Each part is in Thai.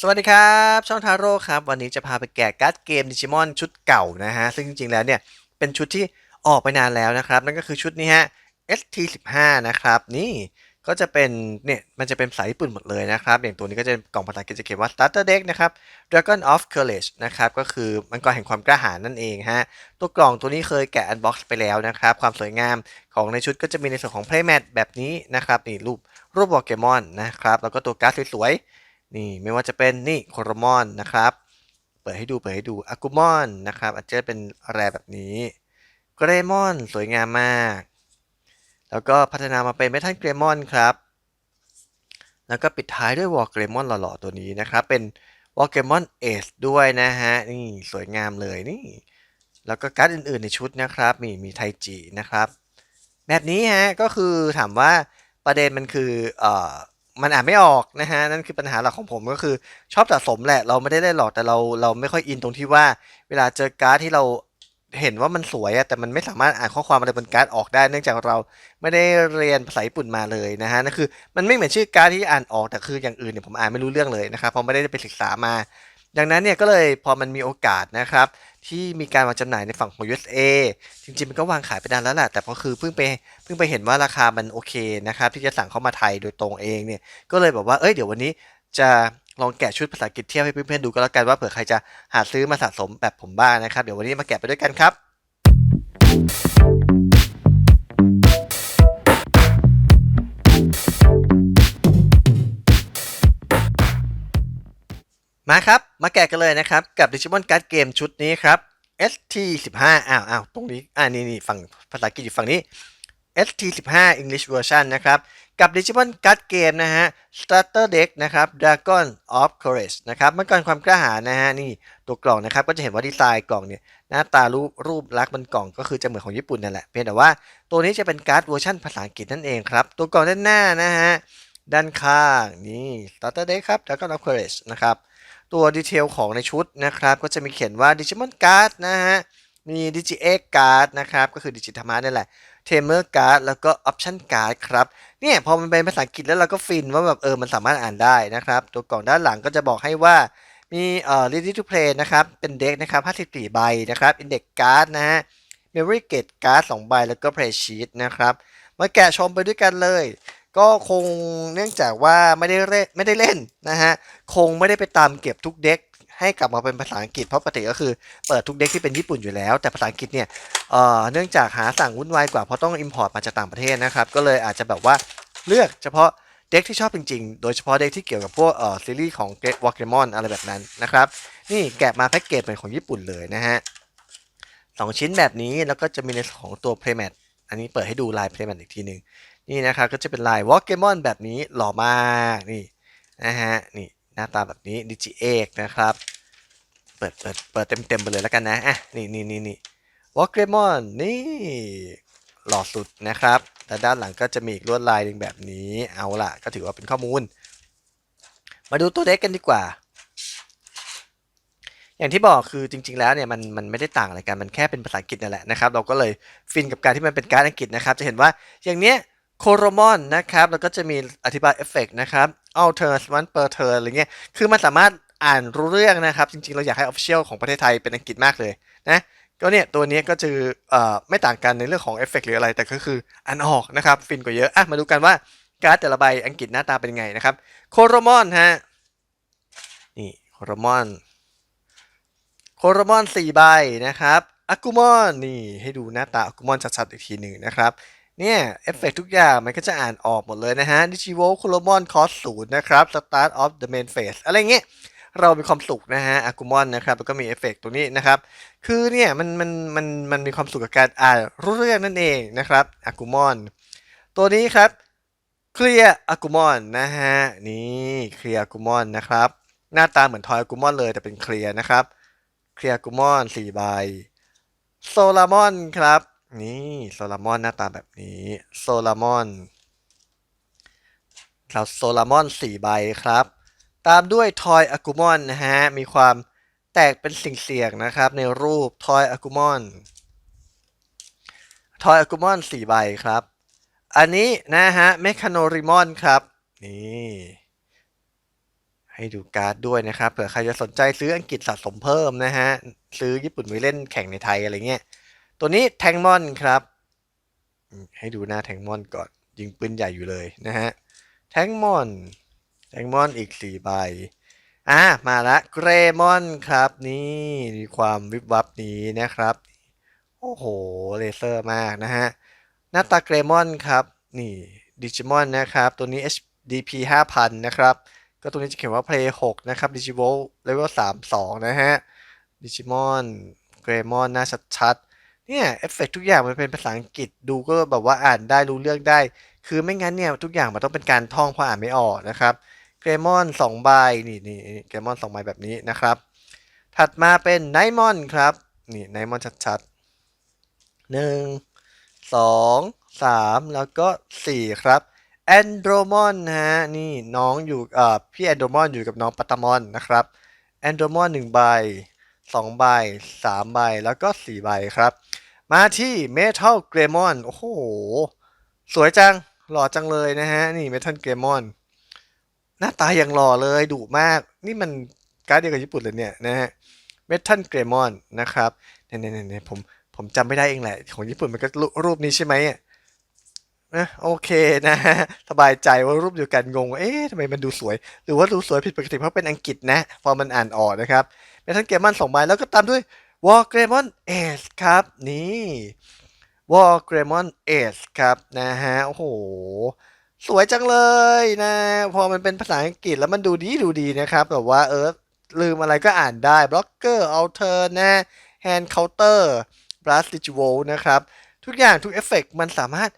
สวัสดีครับ ช่องทาโร่ครับ วันนี้จะพาไปแกะการ์ดเกมดิจิมอนชุดเก่านะฮะ ซึ่งจริงๆแล้วเนี่ยเป็นชุดที่ออกไปนานแล้วนะครับ นั่นก็คือชุดนี้ฮะ ST15 นะครับ นี่ก็จะเป็นเนี่ยมันจะเป็นสายญี่ปุ่นหมดเลยนะครับ อย่างตัวนี้ก็จะกล่องภาษาอังกฤษจะเขียนว่า Starter Deck นะครับ Dragon of Courage นะครับก็คือมังกรแห่งความกล้าหาญนั่นเองฮะตัวกล่องตัวนี้เคยแกะอันบ็อกซ์ไปแล้วนะครับ ความสวยงามของในชุดก็จะมีในส่วนของ Playmat แบบนี้นะครับนี่รูปรูปโปเกมอนนะครับแล้วก็ตัวการ์ดสวยๆ นี่ไม่ว่าจะเป็นนี่โครมอนนะครับ เปิดให้ดูเปิดให้ดูอากุมอนนะครับอาจจะเป็นแรแบบนี้เกรมอนสวยงามมาก แล้วก็พัฒนามาเป็นเมทัลเกรมอนครับ แล้วก็ปิดท้ายด้วยวอลเกรมอนหล่อๆตัวนี้นะครับ เป็นวอลเกรมอนเอสด้วยนะฮะ นี่สวยงามเลยนี่ แล้วก็การ์ดอื่นๆในชุดนะครับ มีมีไทจินะครับ แบบนี้ฮะก็คือถามว่าประเด็นมันคือเอ่อ มันอ่านไม่ออกนะฮะนั่นคือปัญหาหลักของผมก็คือ ชอบสะสมแหละเราไม่ได้เล่นหรอกแต่เราเราไม่ค่อยอินตรงที่ว่า เวลาเจอการ์ดที่เราเห็นว่ามันสวยอะแต่มันไม่สามารถอ่านข้อความอะไรบนการ์ดออกได้ เนื่องจากเราไม่ได้เรียนภาษาญี่ปุ่นมาเลยนะฮะนั่นคือมันไม่เหมือนชื่อการ์ดที่อ่านออกแต่คืออย่างอื่นเนี่ยผมอ่านไม่รู้เรื่องเลยนะครับเพราะไม่ได้ไปศึกษามา ดังนั้นเนี่ยก็เลยพอมันมีโอกาสนะครับ ที่มีการวางจำหน่ายในฝั่งของ USA จริงๆมันก็วางขายไปนานแล้วแหละแต่ก็คือเพิ่งไปเพิ่งไปเห็นว่าราคามันโอเคนะครับที่จะสั่งเข้ามาไทยโดยตรงเองเนี่ยก็เลยแบบว่าเอ้ยเดี๋ยววันนี้จะลองแกะชุดภาษาอังกฤษเทียบให้เพื่อนๆดูก็แล้วกันว่าเผื่อใครจะหาซื้อมาสะสมแบบผมบ้างนะครับ เดี๋ยววันนี้มาแกะไปด้วยกันครับ มาครับ มาแกะกันเลยนะครับ กับ Digimon Card Game ชุดนี้ครับ ST15 อ้าวอ้าวตรงนี้อ่านี่นี่ฝั่งภาษาอังกฤษอยู่ฝั่งนี้ ST15 English Version นะครับ กับ Digimon Card Game นะฮะ Starter Deck นะครับ Dragon of Courage นะครับเมื่อก่อนความกล้าหาญนะฮะ นี่ตัวกล่องนะครับ ก็จะเห็นว่าดีไซน์กล่องเนี่ย หน้าตารูปรูปลักษณ์บนกล่องก็คือจะเหมือนของญี่ปุ่นนั่นแหละ เพียงแต่ว่าตัวนี้จะเป็นการ์ดเวอร์ชันภาษาอังกฤษนั่นเองครับ ตัวกล่องด้านหน้านะฮะ ด้านข้างนี่ Starter Deck ครับ Dragon of Courage นะครับ ตัวดีเทลของในชุดนะครับ ก็จะมีเขียนว่า Digimon Card นะฮะ มี Digi X Card นะครับ ก็คือดิจิธรรมะนี่แหละ Tamer Card แล้วก็ Option Card ครับ เนี่ยพอมันเป็นภาษาอังกฤษแล้วเราก็ฟินว่าแบบเออมันสามารถอ่านได้นะครับ ตัวกล่องด้านหลังก็จะบอกให้ว่ามีเอ่อ Ready to Play นะครับ เป็นเด็กนะครับ 54 ใบนะครับ Index Card นะฮะ Memory Gate Card 2 ใบ แล้วก็ Play Sheet นะครับ มาแกะชมไปด้วยกันเลย ก็คงเนื่องจากว่าไม่ได้เล่นไม่ได้เล่นนะฮะคงไม่ได้ไปตามเก็บทุกเด็กให้กลับมาเป็นภาษาอังกฤษเพราะปกติก็คือเปิดทุกเด็กที่เป็นญี่ปุ่นอยู่แล้ว แต่ภาษาอังกฤษเนี่ยเอ่อเนื่องจากหาสั่งวุ่นวายกว่าเพราะต้อง import มาจากต่างประเทศนะครับ ก็เลยอาจจะแบบว่าเลือกเฉพาะเด็กที่ชอบจริงๆ โดยเฉพาะเด็กที่เกี่ยวกับพวกเอ่อซีรีส์ของเกวอ k เ m มอนอะไรแบบนั้นนะครับ นี่แกะมาแพ็กเกจเป็นของญี่ปุ่นเลยนะฮะสองชิ้นแบบนี้แล้วก็จะมีในส่วนของตัว playmat อันนี้เปิดให้ดูลาย playmat อีกทีหนึ่ง นี่นะครับก็จะเป็นลายวอ k เกมอนแบบนี้หล่อมากนี่นะฮะนี่หน้าตาแบบนี้ดิจิเอกนะครับ เปิดเปิดเปิดเต็มเต็มไปเลยแล้วกันนะอะนี่นี่นี่นี่วอ k เกมอนนี่หล่อสุดนะครับและด้านหลังก็จะมีอีกลวดลายหนึ่งแบบนี้เอาล่ะ ก็ถือว่าเป็นข้อมูล มาดูตัวเด็กกันดีกว่า อย่างที่บอกคือจริง ๆ แล้วเนี่ยมันมันไม่ได้ต่างอะไรกันมันแค่เป็นภาษาอังกฤษนั่นแหละนะครับ เราก็เลยฟินกับการที่มันเป็นการอังกฤษนะครับ จะเห็นว่าอย่างเนี้ย โคโรมอนนะครับ แล้วก็จะมีอธิบายเอฟเฟกนะครับ all turns one per turn ออะไรเงี้ย คือมันสามารถอ่านรู้เรื่องนะครับ จริงๆ เราอยากให้ official ของประเทศไทยเป็นอังกฤษมากเลยนะ ก็เนี่ย ตัวนี้ก็จะเอ่อไม่ต่างกันในเรื่องของเอฟเฟกหรืออะไร แต่ก็คืออ่านออกนะครับ ฟินกว่าเยอะ อะ มาดูกันว่าการ์ดแต่ละใบอังกฤษหน้าตาเป็นไงนะครับ โคโรมอนฮะ นี่ โคโรมอน โคโรมอนสี่ใบนะครับอากุมอนนี่ให้ดูหน้าตาอากุมอนชัดๆอีกทีหนึ่งนะครับ เนี่ยเอฟเฟกทุกอย่างมันก็จะอ่านออกหมดเลยนะฮะดิจิโวโคโลมอนคอสศูนย์นะครับ Start of the main phase อะไรเงี้ยเรามีความสุขนะฮะอากุมอนนะครับแล้วก็มีเอฟเฟกตรงนี้นะครับ คือเนี่ยมันมันมันมันมีความสุขกับการอ่านรู้เรื่องนั่นเองนะครับอากุมอนตัวนี้ครับเคลียร์อากุมอนนะฮะนี่เคลียร์อากุมอนนะครับหน้าตาเหมือนทอยอากุมอนเลยแต่เป็นเคลียร์นะครับเคลียร์อากุมอนสี่ใบโซลามอนครับ นี่โซลามอนหน้าตาแบบนี้โซลามอนเราโซลามอนสี่ใบครับ ตามด้วยทอยอากุมอนนะฮะ มีความแตกเป็นสิ่งเสี่ยงนะครับ ในรูปทอยอากุมอนทอยอากุมอนสี่ใบครับ อันนี้นะฮะเมคาโนริมอนครับ นี่ใให้ดูการ์ดด้วยนะครับเผื่อใครจะสนใจซื้ออังกฤษสะสมเพิ่มนะฮะ ซื้อญี่ปุ่นไว้เล่นแข่งในไทยอะไรเงี้ย ตัวนี้แทงมอนครับ ให้ดูหน้าแทงมอนก่อน ยิงปืนใหญ่อยู่เลยนะฮะ แทงมอน แทงมอนอีกสี่ใบ อะ มาละเกรมอนครับนี่มีความวิบวับนี้นะครับ โอ้โห เลเซอร์มากนะฮะ หน้าตาเกรมอนครับ นี่ดิจิมอนนะครับ ตัวนี้ HDP 5,000 นะครับ ก็ตัวนี้จะเขียนว่า Play 6 นะครับ Digivolt Level 32 นะฮะดิจิมอนเกรมอนหน้าชัดๆ เนี่ยเอฟเฟกทุกอย่างมันเป็นภาษาอังกฤษดูก็แบบว่าอ่านได้รู้เรื่องได้ คือไม่งั้นเนี่ยทุกอย่างมันต้องเป็นการท่องเพราะอ่านไม่ออกนะครับเกรมอนสองใบนี่นี่เกรมอนสองใบแบบนี้นะครับ ถัดมาเป็นไนมอนครับนี่ไนมอนชัดๆหนึ่งสองสามแล้วก็สี่ครับแอนโดรมอนฮะนี่น้องอยู่เอ่อพี่แอนโดรมอนอยู่กับน้องปัตมอนนะครับแอนโดรมอนหนึ่งใบสองใบสามใบแล้วก็สี่ใบครับ มาที่เมทัลเกรมอนโอ้โห สวยจัง หล่อจังเลยนะฮะ นี่เมทัลเกรมอนหน้าตาอย่างหล่อเลยดุมาก นี่มันการ์ดเดียวกับญี่ปุ่นเลยเนี่ยนะฮะเมทัลเกรมอนนะครับเนี่ยเนี่ยผมผมจำไม่ได้เองแหละ ของญี่ปุ่นมันก็รูปนี้ใช่ไหมอะนะโอเคนะฮะสบายใจว่ารูปเดียวกันงงว่าเอ๊ะทำไมมันดูสวย หรือว่าดูสวยผิดปกติเพราะเป็นอังกฤษนะ พอมันอ่านออกนะครับเมทัลเกรมอนสองใบแล้วก็ตามด้วย วอลเกรมอนเอสครับ นี่วอลเกรมอนเอสครับ นะฮะ โอ้โห สวยจังเลยนะ พอมันเป็นภาษาอังกฤษแล้วมันดูดีดูดีนะครับ แบบว่าเออลืมอะไรก็อ่านได้บล็อกเกอร์อัลเทอร์นะแฮนด์เคาน์เตอร์บลัสดิจิโวนะครับ ทุกอย่างทุกเอฟเฟกต์มันสามารถ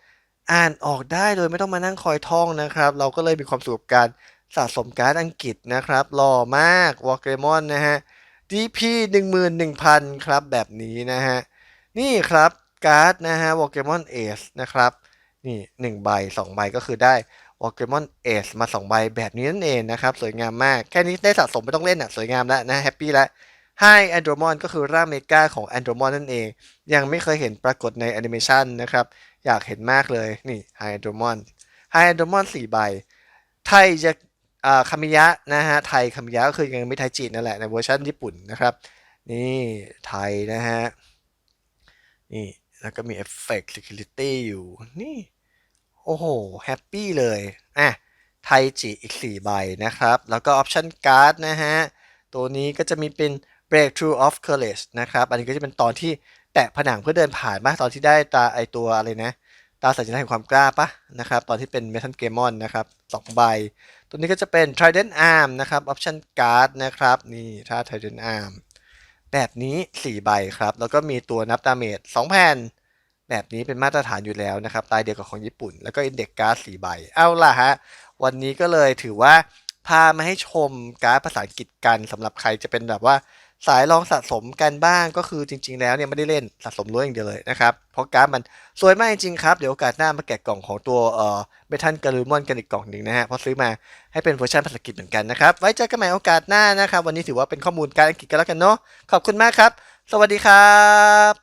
อ่านออกได้โดยไม่ต้องมานั่งคอยท่องนะครับ เราก็เลยมีความสุขกับการสะสมการ์ดอังกฤษนะครับหล่อมากวอลเกรมอนนะฮะ DP 11,000 ครับแบบนี้นะฮะ นี่ครับการ์ดนะฮะวอลเกมอนเอสนะครับ นี่หนึ่งใบสองใบก็คือได้วอลเกมอนเอสมาสองใบแบบนี้นั่นเองนะครับ สวยงามมาก แค่นี้ได้สะสมไม่ต้องเล่นอะ สวยงามแล้วนะแฮปปี้แล้วไฮแอนโดรมอนก็คือร่างเมกาของแอนโดรมอนนั่นเอง ยังไม่เคยเห็นปรากฏในแอนิเมชันนะครับ อยากเห็นมากเลย นี่ไฮแอนโดรมอนไฮแอนโดรมอนสี่ใบไทยจะ คามิยะนะฮะไทยคามิยะก็คือยังไม่ไทยจีนนั่นแหละในเวอร์ชันญี่ปุ่นนะครับ นี่ไทยนะฮะนี่แล้วก็มีเอฟเฟกต์ security อยู่นี่ โอ้โห แฮปปี้เลยอะไทยจิอีก 4 ใบนะครับ แล้วก็ออปชั่นการ์ดนะฮะ ตัวนี้ก็จะมีเป็น breakthrough of courage นะครับ อันนี้ก็จะเป็นตอนที่แตะผนังเพื่อเดินผ่านมาตอนที่ได้ตาไอตัวอะไรนะ ตาสัญลักษณ์แห่งความกล้าปะนะครับ ตอนที่เป็น metal g a m o n นะครับสองใบ ตัวนี้ก็จะเป็น trident arm นะครับ option card นะครับ นี่ถ้า trident arm แบบนี้ 4 ใบครับ แล้วก็มีตัวนับดาเมจ2แผ่น แบบนี้เป็นมาตรฐานอยู่แล้วนะครับ ตายเดียวกับของญี่ปุ่น แล้วก็อินเด็กการ์ด4ใบ เอาล่ะฮะ วันนี้ก็เลยถือว่าพามาให้ชมการ์ดภาษาอังกฤษกันสำหรับใครจะเป็นแบบว่า สายลองสะสมกันบ้างก็คือจริง ๆ แล้วเนี่ยไม่ได้เล่นสะสมล้วนอย่างเดียวเลยนะครับ เพราะการ์ดมันสวยมากจริงๆครับ เดี๋ยวโอกาสหน้ามาแกะกล่องของตัวเอ่อเมทันการูมอนกันอีกกล่องหนึ่งนะฮะเพราะซื้อมาให้เป็นเวอร์ชันภาษาอังกฤษเหมือนกันนะครับ ไว้เจอกันใหม่โอกาสหน้านะครับ วันนี้ถือว่าเป็นข้อมูลการอังกฤษกันแล้วกันเนาะขอบคุณมากครับ สวัสดีครับ